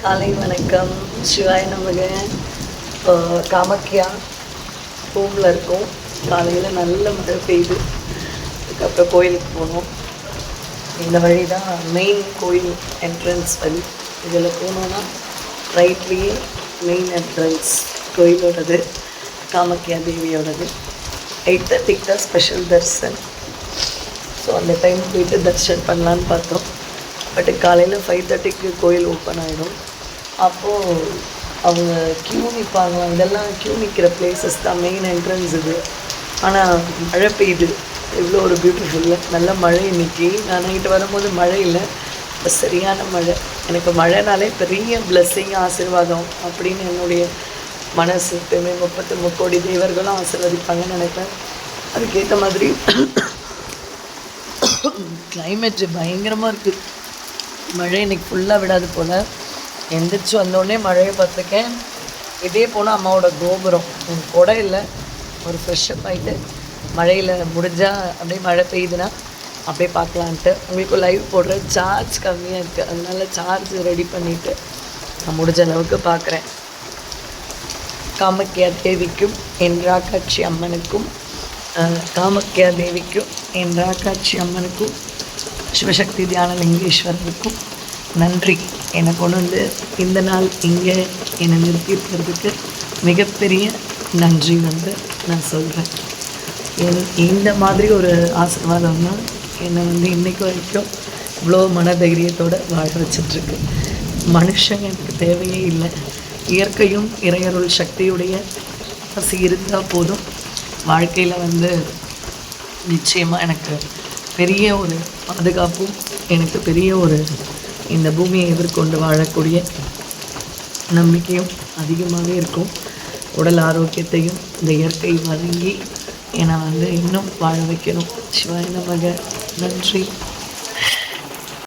காலை வணக்கம். சிவாய நமக. இப்போ காமக்கியா ரூமில் இருக்கோம். காலையில் நல்ல மழை பெய்யுது அதுக்கப்புறம் கோயிலுக்கு போனோம். இந்த வழி தான் மெயின் கோயில் என்ட்ரன்ஸ் வழி. இதில் போனோன்னா ரைட்லேயே மெயின் என்ட்ரன்ஸ் கோயிலோடது காமக்கியா தேவியோடது. எயிட் தேர்ட்டிக்கு தான் ஸ்பெஷல் தர்சன். ஸோ அந்த டைம் போயிட்டு தர்ஷன் பண்ணலான்னு பார்த்தோம். பட் காலையில் ஃபைவ் தேர்ட்டிக்கு கோயில் ஓப்பன் ஆகிடும் அப்போது அவங்க க்யூ நிற்பாங்களாம் இதெல்லாம் க்யூ நிற்கிற பிளேசஸ் தான் மெயின் என்ட்ரன்ஸ் இது. ஆனால் மழை பெய்யுது. இவ்வளோ ஒரு பியூட்டிஃபுல்ல நல்ல மழை இன்னைக்கு. நான் நைட்டு வரும்போது மழை இல்லை. இப்போ சரியான மழை. எனக்கு மழைனாலே பெரிய blessing ஆசீர்வாதம் அப்படின்னு என்னுடைய மனசு. எப்பயுமே முப்பத்து முக்கோடி தேவர்களும் ஆசீர்வதிப்பாங்கன்னு நினைப்பேன். அதுக்கேற்ற மாதிரி கிளைமேட் பயங்கரமாக இருக்குது மழை இன்னைக்கு ஃபுல்லாக விடாது போல். எந்திரிச்சு வந்தோடனே மழையை பார்த்துருக்கேன். இதே போனால் அம்மாவோட கோபுரம். எனக்கு கூட இல்லை. ஒரு ஃப்ரெஷ்ஷப் ஆகிட்டு மழையில் முடிஞ்சால் அப்படியே மழை பெய்யுதுன்னா அப்படியே பார்க்கலான்ட்டு. உங்களுக்கு லைவ் போடுற சார்ஜ் கம்மியாக இருக்குது அதனால சார்ஜ் ரெடி பண்ணிவிட்டு நான் முடிஞ்ச அளவுக்கு பார்க்குறேன். காமக்கியா தேவிக்கும் என் ராக்காட்சி அம்மனுக்கும் காமக்கியா தேவிக்கும் என் ராக்காட்சி அம்மனுக்கும் சிவசக்தி தியான லிங்கேஸ்வரருக்கும் நன்றி. என்னை கொண்டு வந்து இந்த நாள் இங்கே என்னை நிறுத்தியிருக்கிறதுக்கு மிகப்பெரிய நன்றி வந்து நான் சொல்கிறேன் என் இந்த மாதிரி ஒரு ஆசீர்வாதம் தான் என்னை வந்து இன்றைக்கு வரைக்கும் இவ்வளோ மனதைரியத்தோடு வாழ வச்சிட்ருக்கு. மனுஷன் எனக்கு தேவையே இல்லை. இயற்கையும் இறையருள் சக்தியுடைய பசி இருந்தால் போதும். வாழ்க்கையில் வந்து நிச்சயமாக எனக்கு பெரிய ஒரு பாதுகாப்பும் எனக்கு பெரிய ஒரு இந்த பூமியை எதிர்கொண்டு வாழக்கூடிய நம்பிக்கையும் அதிகமாகவே இருக்கும். உடல் ஆரோக்கியத்தையும் இந்த இயற்கை வழங்கி என்னை வந்து இன்னும் வாழ வைக்கணும். சிவாய நமக. நன்றி.